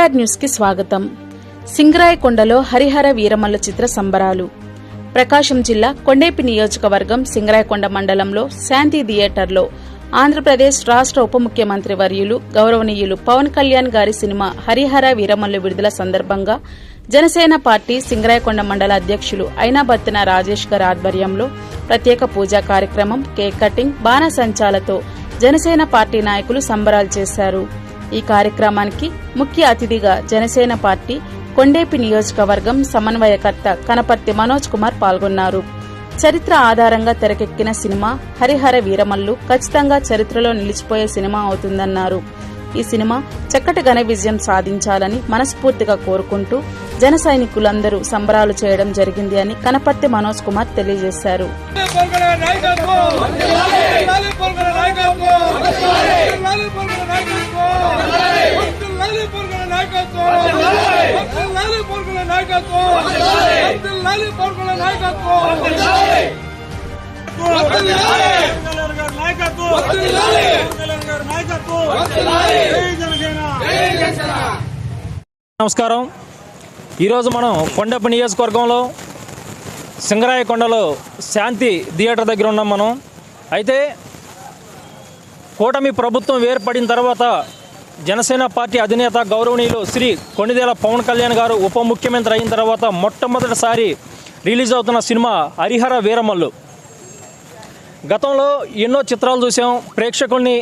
ఎన్టీఆర్ న్యూస్కి స్వాగతం. సింగరాయకొండలో హరిహర వీరమల్ల చిత్ర సంబరాలు. ప్రకాశం జిల్లా కొండేపి నియోజకవర్గం సింగరాయకొండ మండలంలో శాంతి థియేటర్లో ఆంధ్రప్రదేశ్ రాష్ట్ర ఉప ముఖ్యమంత్రి వర్యులు గౌరవనీయులు పవన్ కళ్యాణ్ గారి సినిమా హరిహర వీరమల్లు విడుదల సందర్భంగా జనసేన పార్టీ సింగరాయకొండ మండల అధ్యక్షులు అయినాబత్తిన రాజేష్ గారి ఆధ్వర్యంలో ప్రత్యేక పూజా కార్యక్రమం కేక్ కటింగ్ బాణసంచాలతో జనసేన పార్టీ నాయకులు సంబరాలు చేశారు. ఈ కార్యక్రమానికి ముఖ్య అతిథిగా జనసేన పార్టీ కొండేపి నియోజకవర్గం సమన్వయకర్త కనపర్తి మనోజ్ కుమార్ పాల్గొన్నారు చరిత్ర ఆధారంగా తెరకెక్కిన సినిమా హరిహర వీరమల్లు ఖచ్చితంగా చరిత్రలో నిలిచిపోయే సినిమా అవుతుందన్నారు ఈ సినిమా చక్కటి ఘన విజయం సాధించాలని మనస్ఫూర్తిగా కోరుకుంటూ జన సైనికులందరూ సంబరాలు చేయడం జరిగింది అని కనపర్తి మనోజ్ కుమార్ తెలియజేశారు నాయకత్వం లాలి నాయకత్వం లాలి నాయకత్వం లాలి నాయకత్వం నమస్కారం. ఈరోజు మనం కొండప నియోజకవర్గంలో సింగరాయకొండలో శాంతి థియేటర్ దగ్గర ఉన్నాం మనం. అయితే కూటమి ప్రభుత్వం ఏర్పడిన తర్వాత జనసేన పార్టీ అధినేత గౌరవనీయులు శ్రీ కొణిదేల పవన్ కళ్యాణ్ గారు ఉప ముఖ్యమంత్రి అయిన తర్వాత మొట్టమొదటిసారి రిలీజ్ అవుతున్న సినిమా హరిహర వీరమల్లు. గతంలో ఎన్నో చిత్రాలు చూసాం ప్రేక్షకుల్ని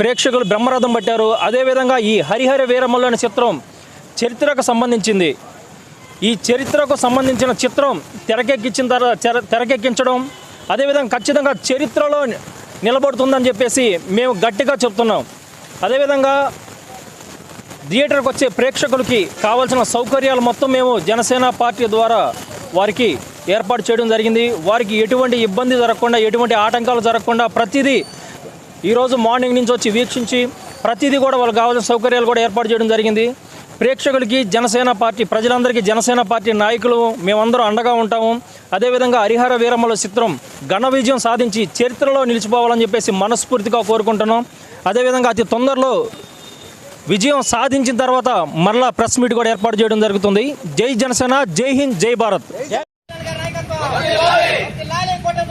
ప్రేక్షకులు బ్రహ్మరథం పట్టారు. అదేవిధంగా ఈ హరిహర వీరమల్లు అనే చిత్రం చరిత్రకు సంబంధించింది. ఈ చరిత్రకు సంబంధించిన చిత్రం తెరకెక్కించిన తర్వాత తెరకెక్కించడం అదేవిధంగా ఖచ్చితంగా చరిత్రలో నిలబడుతుందని చెప్పేసి మేము గట్టిగా చెప్తున్నాం. అదేవిధంగా థియేటర్కి వచ్చే ప్రేక్షకులకి కావాల్సిన సౌకర్యాలు మొత్తం మేము జనసేన పార్టీ ద్వారా వారికి ఏర్పాటు చేయడం జరిగింది. వారికి ఎటువంటి ఇబ్బంది జరగకుండా ఎటువంటి ఆటంకాలు జరగకుండా ప్రతిదీ ఈరోజు మార్నింగ్ నుంచి వచ్చి వీక్షించి ప్రతిదీ కూడా వాళ్ళకి కావాల్సిన సౌకర్యాలు కూడా ఏర్పాటు చేయడం జరిగింది. ప్రేక్షకులకి జనసేన పార్టీ ప్రజలందరికీ జనసేన పార్టీ నాయకులు మేమందరం అండగా ఉంటాము. అదేవిధంగా హరిహర వీరమ్మల చిత్రం ఘన విజయం సాధించి చరిత్రలో నిలిచిపోవాలని చెప్పేసి మనస్ఫూర్తిగా కోరుకుంటున్నాం. అదేవిధంగా అతి తొందరలో విజయం సాధించిన తర్వాత మరలా ప్రెస్ మీట్ కూడా ఏర్పాటు చేయడం జరుగుతుంది. జై జనసేన జై హింద్ జై భారత్.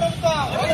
ప్రభుత్వం.